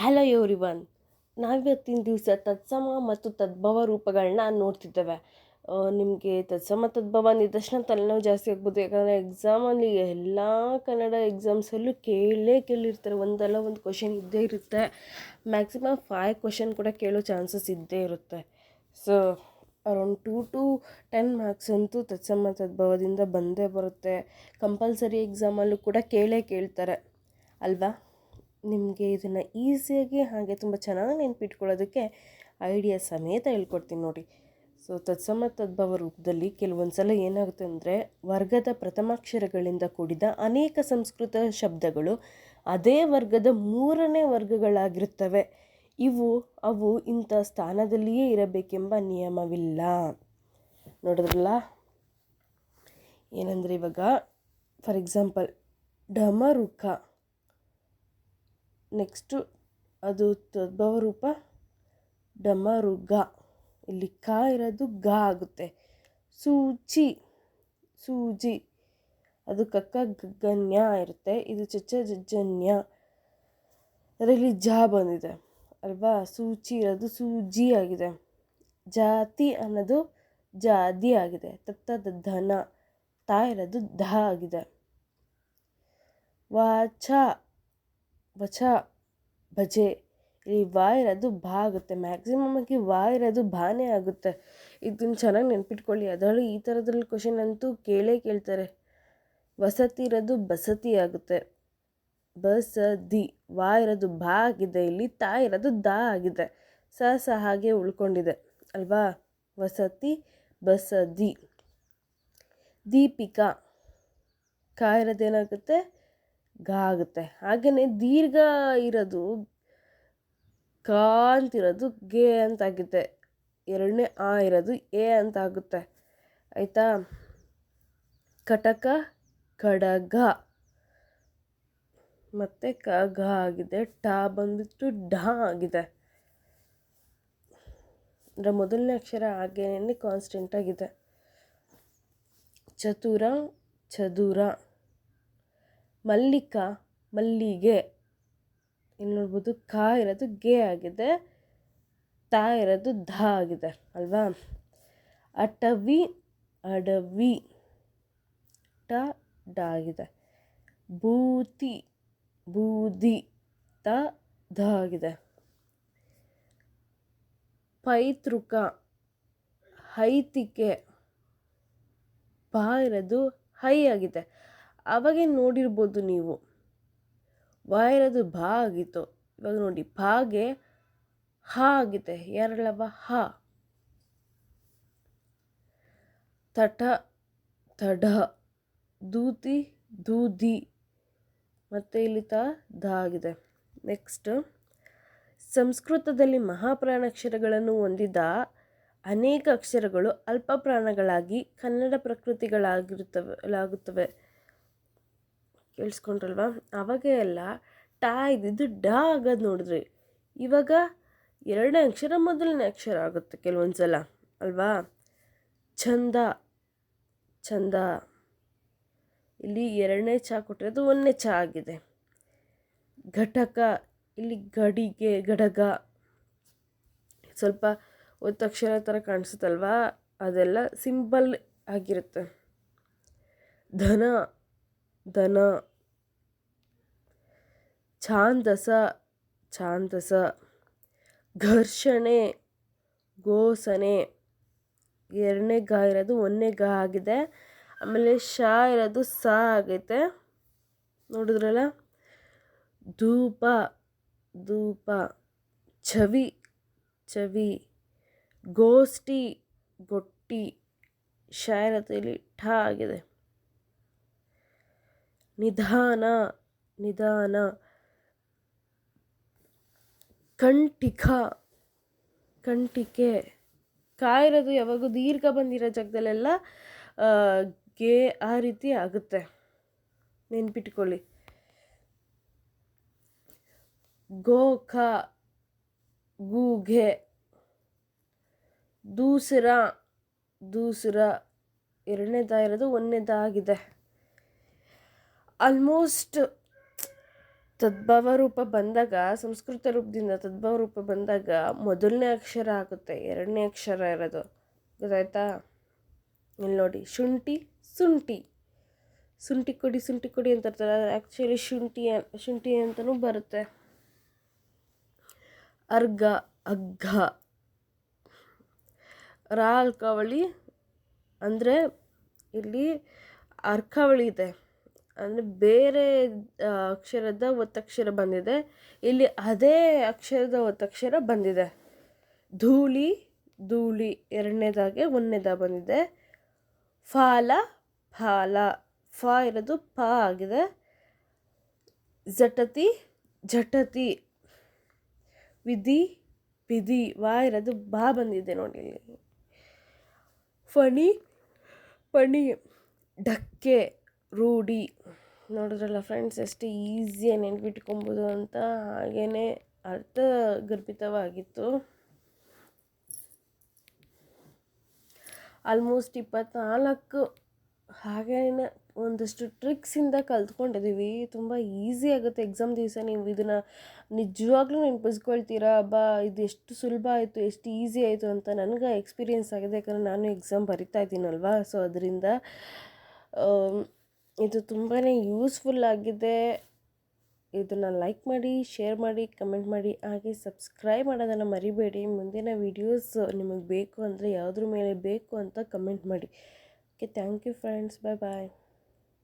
Hello everyone ನಾವಿವತ್ತಿನ ದಿವಸ ತತ್ಸಮ ಮತ್ತು ತದ್ಭವ ರೂಪಗಳನ್ನ ನೋಡ್ತಿದ್ದೇವೆ. ನಿಮಗೆ ತತ್ಸಮ, ತದ್ಭವ, ನಿದರ್ಶನ ತಲೆನೋವು ಜಾಸ್ತಿ ಆಗ್ಬೋದು. ಯಾಕಂದರೆ ಎಕ್ಸಾಮಲ್ಲಿ ಎಲ್ಲ ಕನ್ನಡ ಎಕ್ಸಾಮ್ಸಲ್ಲೂ ಕೇಳೇ ಕೇಳಿರ್ತಾರೆ. ಒಂದಲ್ಲ ಒಂದು ಕ್ವಶನ್ ಇದ್ದೇ ಇರುತ್ತೆ. ಮ್ಯಾಕ್ಸಿಮಮ್ ಫೈವ್ ಕ್ವಶನ್ ಕೂಡ ಕೇಳೋ ಚಾನ್ಸಸ್ ಇದ್ದೇ ಇರುತ್ತೆ. So around two to ten marks ಅಂತೂ ತತ್ಸಮ, ತದ್ಭವದಿಂದ ಬಂದೇ ಬರುತ್ತೆ. ಕಂಪಲ್ಸರಿ ಎಕ್ಸಾಮಲ್ಲೂ ಕೂಡ ಕೇಳೇ ಕೇಳ್ತಾರೆ. ಅಲ್ವಾ? ನಿಮಗೆ ಇದನ್ನು ಈಸಿಯಾಗಿ ಹಾಗೆ ತುಂಬ ಚೆನ್ನಾಗಿ ನೆನ್ಪಿಟ್ಕೊಳ್ಳೋದಕ್ಕೆ ಐಡಿಯಾ ಸಮೇತ ಹೇಳ್ಕೊಡ್ತೀನಿ ನೋಡಿ. ಸೊ, ತತ್ಸಮ ತದ್ಭವ ರೂಪದಲ್ಲಿ ಕೆಲವೊಂದು ಸಲ ಏನಾಗುತ್ತೆ ಅಂದರೆ, ವರ್ಗದ ಪ್ರಥಮಾಕ್ಷರಗಳಿಂದ ಕೂಡಿದ ಅನೇಕ ಸಂಸ್ಕೃತ ಶಬ್ದಗಳು ಅದೇ ವರ್ಗದ ಮೂರನೇ ವರ್ಗಗಳಾಗಿರುತ್ತವೆ. ಇವು, ಅವು ಇಂಥ ಸ್ಥಾನದಲ್ಲಿಯೇ ಇರಬೇಕೆಂಬ ನಿಯಮವಿಲ್ಲ. ನೋಡಿದ್ರಲ್ಲ? ಏನಂದರೆ ಇವಾಗ ಫಾರ್ ಎಕ್ಸಾಂಪಲ್ ಡಮರುಕ ನೆಕ್ಸ್ಟು ಅದು ತದ್ಭವ ರೂಪ ಗ ಇಲ್ಲಿ ಕ ಇರೋದು ಗ ಆಗುತ್ತೆ. ಸೂಚಿ, ಸೂಜಿ. ಅದು ಕಕ್ಕ ಗಗನ್ಯ ಇರುತ್ತೆ. ಇದು ಚಚ್ಚ ಜಜ್ಜನ್ಯ ಅದರಲ್ಲಿ ಜ ಬಂದಿದೆ. ಅಲ್ವಾ? ಸೂಚಿ ಇರೋದು ಸೂಜಿ ಆಗಿದೆ. ಜಾತಿ ಅನ್ನೋದು ಜಾದಿ ಆಗಿದೆ. ತತ್ತದ ಧನ. ತಾ ಇರೋದು ಧ ಆಗಿದೆ. ವಾಚ. ವಚ ಭಜೆ. ಈ ವಾ ಇರೋದು ಭಾ ಆಗುತ್ತೆ. ಮ್ಯಾಕ್ಸಿಮಮ್ ಆಗಿ ವಾ ಇರೋದು ಭಾನೇ ಆಗುತ್ತೆ. ಇದನ್ನು ಚೆನ್ನಾಗಿ ನೆನ್ಪಿಟ್ಕೊಳ್ಳಿ. ಅದರಲ್ಲಿ ಈ ಥರದ್ರಲ್ಲಿ ಕ್ವಶನ್ ಅಂತೂ ಕೇಳೇ ಕೇಳ್ತಾರೆ. ವಸತಿ ಇರೋದು ಬಸತಿ ಆಗುತ್ತೆ. ಬಸದಿ. ವಾ ಇರೋದು ಭಾ ಆಗಿದೆ. ಇಲ್ಲಿ ತಾ ಇರೋದು ದಾ ಆಗಿದೆ. ಸ ಸ ಹಾಗೆ ಉಳ್ಕೊಂಡಿದೆ. ಅಲ್ವಾ? ವಸತಿ, ಬಸದಿ. ದೀಪಿಕಾ. ಕಾ ಇರೋದೇನಾಗುತ್ತೆ ಗ ಆಗುತ್ತೆ. ಹಾಗೆಯೇ ದೀರ್ಘ ಇರೋದು ಕ ಅಂತಿರೋದು ಗೆ ಅಂತಾಗುತ್ತೆ ಎರಡನೇ ಆ ಇರೋದು ಎ ಅಂತ ಆಗುತ್ತೆ ಆಯಿತಾ? ಕಟಕ, ಕಡಗ. ಮತ್ತು ಕ, ಘ ಆಗಿದೆ ಟ ಬಂದ್ಬಿಟ್ಟು ಢ ಆಗಿದೆ. ಅಂದರೆ ಮೊದಲನೇ ಅಕ್ಷರ ಹಾಗೇನೆ ಕಾನ್ಸ್ಟೆಂಟ್ ಆಗಿದೆ. ಚತುರ, ಚದುರ. ಮಲ್ಲಿಕ, ಮಲ್ಲಿಗೆ. ಇಲ್ಲಿ ನೋಡ್ಬೋದು ಕ ಇರೋದು ಗೆ ಆಗಿದೆ, ತ ಇರೋದು ಧ ಆಗಿದೆ, ಅಲ್ವಾ? ಅಟವಿ, ಅಡವಿ. ಟ, ಡ ಆಗಿದೆ. ಭೂತಿ ಬೂದಿ ತ, ಧ ಆಗಿದೆ. ಪೈತೃಕ, ಹೈತಿಕೆ. ಪ ಇರೋದು ಹೈ ಆಗಿದೆ. ಆವಾಗೇ ನೋಡಿರ್ಬೋದು ನೀವು. ವ ಇರೋದು ಭಾ ಆಗಿತ್ತು. ಇವಾಗ ನೋಡಿ, ಭಾಗೆ ಹಾ ಆಗಿದೆ. ಎರಳವ ಹ. ತಟ ತಢ ದೂತಿ, ದೂದಿ. ಮತ್ತು ಇಲ್ಲಿ ತ ದ ಆಗಿದೆ. ನೆಕ್ಸ್ಟ್ ಸಂಸ್ಕೃತದಲ್ಲಿ ಮಹಾಪ್ರಾಣಾಕ್ಷರಗಳನ್ನು ಹೊಂದಿದ ಅನೇಕ ಅಕ್ಷರಗಳು ಅಲ್ಪ ಪ್ರಾಣಗಳಾಗಿ ಕನ್ನಡ ಪ್ರಕೃತಿಗಳಾಗಿರುತ್ತವೆ ಆಗುತ್ತವೆ ಕೇಳಿಸ್ಕೊಂಡ್ರಲ್ವ ಆವಾಗ ಎಲ್ಲ ಟಾ ಇದ್ದಿದ್ದು ಡ ಆಗೋದು ನೋಡಿದ್ರಿ. ಇವಾಗ ಎರಡನೇ ಅಕ್ಷರ ಮೊದಲನೇ ಅಕ್ಷರ ಆಗುತ್ತೆ ಕೆಲವೊಂದು ಸಲ ಅಲ್ವಾ? ಚಂದ ಚಂದ ಇಲ್ಲಿ ಎರಡನೇ ಚಹ ಕೊಟ್ಟರೆ ಅದು ಒಂದನೇ ಚಾ ಆಗಿದೆ. ಘಟಕ, ಇಲ್ಲಿ ಗಡಿಗೆ ಗಡಗ ಸ್ವಲ್ಪ ಒತ್ತಕ್ಷರ ಥರ ಕಾಣಿಸುತ್ತಲ್ವಾ? ಅದೆಲ್ಲ ಸಿಂಪಲ್ ಆಗಿರುತ್ತೆ. ಧನ ದನ ಛಾಂದಸ ಛಾಂದಸ, ಘರ್ಷಣೆ ಗೋಸನೆ ಎರಡನೇ ಗ ಇರೋದು ಒಂದನೇ ಗ ಆಗಿದೆ. ಆಮೇಲೆ ಶ ಇರೋದು ಸ ಆಗೈತೆ. ನೋಡಿದ್ರಲ್ಲ? ಧೂಪ ಧೂಪ ಚವಿ ಚವಿ ಗೋಷ್ಠಿ, ಗೊಟ್ಟಿ ಶ ಇರೋದು ಇಲ್ಲಿ ಠ ಆಗಿದೆ. ನಿಧಾನ ನಿಧಾನ. ಕಂಟಿಕ ಕಂಟಿಕೆ ಕಾಯಿರೋದು ಯಾವಾಗೂ ದೀರ್ಘ ಬಂದಿರೋ ಜಾಗದಲ್ಲೆಲ್ಲ ಗೆ ಆ ರೀತಿ ಆಗುತ್ತೆ. ನೆನ್ಪಿಟ್ಕೊಳ್ಳಿ. ಗೋಖ ಗೂಘೆ ದೂಸರ ದೂಸರ. ಎರಡನೇದಾಗಿರೋದು ಒಂದನೇದಾಗಿದೆ. ಒಂದನೇದ ಆಲ್ಮೋಸ್ಟ್ ತದ್ಭವ ರೂಪ ಬಂದಾಗ, ಸಂಸ್ಕೃತ ರೂಪದಿಂದ ತದ್ಭವ ರೂಪ ಬಂದಾಗ ಮೊದಲನೇ ಅಕ್ಷರ ಆಗುತ್ತೆ, ಎರಡನೇ ಅಕ್ಷರ ಇರೋದು. ಗೊತ್ತಾಯ್ತಾ? ಇಲ್ಲಿ ನೋಡಿ, ಶುಂಠಿ ಶುಂಠಿ ಶುಂಠಿ ಕೊಡಿ ಶುಂಠಿ ಕೊಡಿ ಅಂತ ಇರ್ತಾರೆ ಆ್ಯಕ್ಚುಲಿ ಶುಂಠಿ ಶುಂಠಿ ಅಂತಲೂ ಬರುತ್ತೆ. ಅರ್ಘ ಅಗ್ಗ ರಾ, ಅಲ್ಕಾವಳಿ ಅಂದರೆ ಇಲ್ಲಿ ಅರ್ಕಾವಳಿ ಇದೆ. ಅಂದರೆ ಬೇರೆ ಅಕ್ಷರದ ಒತ್ತಕ್ಷರ ಬಂದಿದೆ. ಇಲ್ಲಿ ಅದೇ ಅಕ್ಷರದ ಒತ್ತಕ್ಷರ ಬಂದಿದೆ. ಧೂಳಿ ಧೂಳಿ ಎರಡನೇದಾಗೆ ಒಂದನೇದ ಬಂದಿದೆ. ಫಾಲ ಫಾಲ, ಫ ಇರೋದು ಪ ಆಗಿದೆ. ಜಟತಿ ಜಟತಿ ವಿಧಿ ವಿಧಿ, ವಾ ಇರೋದು ಬಾ ಬಂದಿದೆ ನೋಡಿ ಇಲ್ಲಿ. ಫಣಿ ಪಣಿ ಢಕ್ಕೆ ರೂಢಿ. ನೋಡಿದ್ರಲ್ಲ ಫ್ರೆಂಡ್ಸ್ ಎಷ್ಟು ಈಸಿಯಾಗಿ ನೆನ್ಪಿಟ್ಕೊಬೋದು ಅಂತ ಹಾಗೇ ಅರ್ಥ ಗರ್ಭಿತವಾಗಿತ್ತು ಆಲ್ಮೋಸ್ಟ್ ಇಪ್ಪತ್ತ್ನಾಲ್ಕು ಹಾಗೇನೆ ಒಂದಷ್ಟು ಟ್ರಿಕ್ಸಿಂದ ಕಲ್ತ್ಕೊಂಡಿದ್ದೀವಿ ತುಂಬ ಈಸಿ ಆಗುತ್ತೆ ಎಕ್ಸಾಮ್ ದಿವಸ ನೀವು ಇದನ್ನು ನಿಜವಾಗ್ಲೂ ನೆನಪಿಸ್ಕೊಳ್ತೀರಾ? ಬಾ, ಇದು ಎಷ್ಟು ಸುಲಭ ಆಯಿತು, ಎಷ್ಟು ಈಸಿ ಆಯಿತು ಅಂತ ನನಗೆ ಎಕ್ಸ್ಪೀರಿಯೆನ್ಸ್ ಆಗಿದೆ. ಯಾಕಂದರೆ ನಾನು ಎಕ್ಸಾಮ್ ಬರಿತಾ ಇದ್ದೀನಲ್ವಾ? ಸೊ ಅದರಿಂದ ಇದು ತುಂಬಾ ಯೂಸ್ಫುಲ್ ಆಗಿದೆ. ಇದನ್ನು ಲೈಕ್ ಮಾಡಿ ಶೇರ್ ಮಾಡಿ ಕಮೆಂಟ್ ಮಾಡಿ, ಹಾಗೆ ಸಬ್ಸ್ಕ್ರೈಬ್ ಮಾಡೋದನ್ನು ಮರಿಬೇಡಿ. ಮುಂದಿನ ವೀಡಿಯೋಸ್ ನಿಮಗೆ ಬೇಕು ಅಂದರೆ ಯಾವುದ್ರ ಮೇಲೆ ಬೇಕು ಅಂತ ಕಮೆಂಟ್ ಮಾಡಿ. Okay thank you friends bye bye